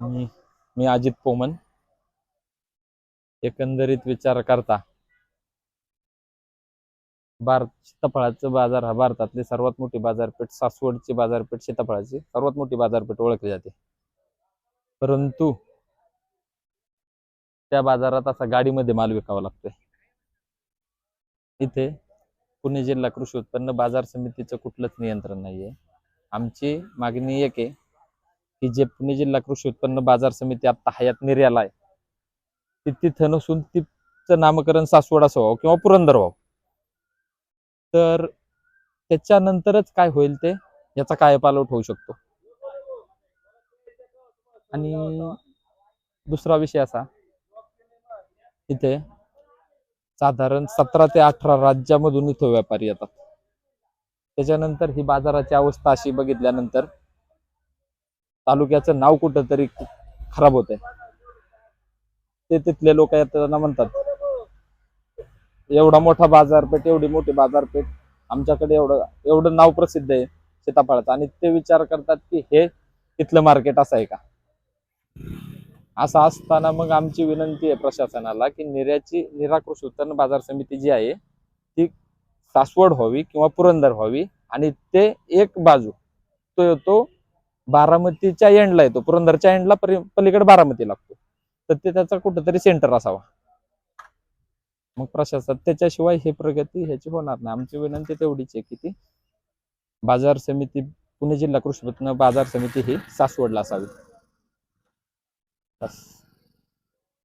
मी मी अजित पोमन. एकंदरीत विचार करता भारत सीताफळाचं बाजार हा भारतातली सर्वात मोठी बाजारपेठ सासवडची बाजारपेठ सीताफळाची सर्वात मोठी बाजारपेठ ओळखली जाते. परंतु त्या बाजारात असा गाडीमध्ये माल विकावा लागतोय. इथे पुणे जिल्हा कृषी उत्पन्न बाजार समितीचं कुठलंच नियंत्रण नाहीये. आमची मागणी एक आहे की जे पुणे जिल्हा कृषी उत्पन्न बाजार समिती आता हयात निर्याला आहे. ती तिथं नसून तिचं नामकरण सासवड असं व्हावं किंवा पुरंदर व्हावं तर त्याच्यानंतरच काय होईल ते याचा कायपालट होऊ शकतो. आणि दुसरा विषय असा इथे साधारण सतरा ते अठरा राज्यामधून इथं व्यापारी येतात. त्याच्यानंतर ही बाजाराची अवस्था अशी बघितल्यानंतर तालुक्याचं नाव कुठंतरी खराब होत आहे ते तिथले लोक येताना म्हणतात एवढा मोठा बाजारपेठ एवढी मोठी बाजारपेठ आमच्याकडे एवढं एवढं नाव प्रसिद्ध आहे सीताफळाचं. आणि ते विचार करतात की हे तिथलं मार्केट असं आहे का? असं असताना मग आमची विनंती आहे प्रशासनाला की निर्याची निराकृष उत्पन्न बाजार समिती जी आहे ती सासवड व्हावी किंवा पुरंदर व्हावी आणि ते एक बाजू तो येतो बारामतीच्या एंडला येतो. पुरंदरच्या एंडला पलीकडे बारामती लागतो. तर ते त्याचा कुठंतरी सेंटर असावा. मग प्रशासन त्याच्याशिवाय हे प्रगती ह्याची होणार नाही. आमची विनंती तेवढीच आहे की ती बाजार समिती पुणे जिल्हा कृषी उत्पन्न बाजार समिती ही सासवडला असावी. बस.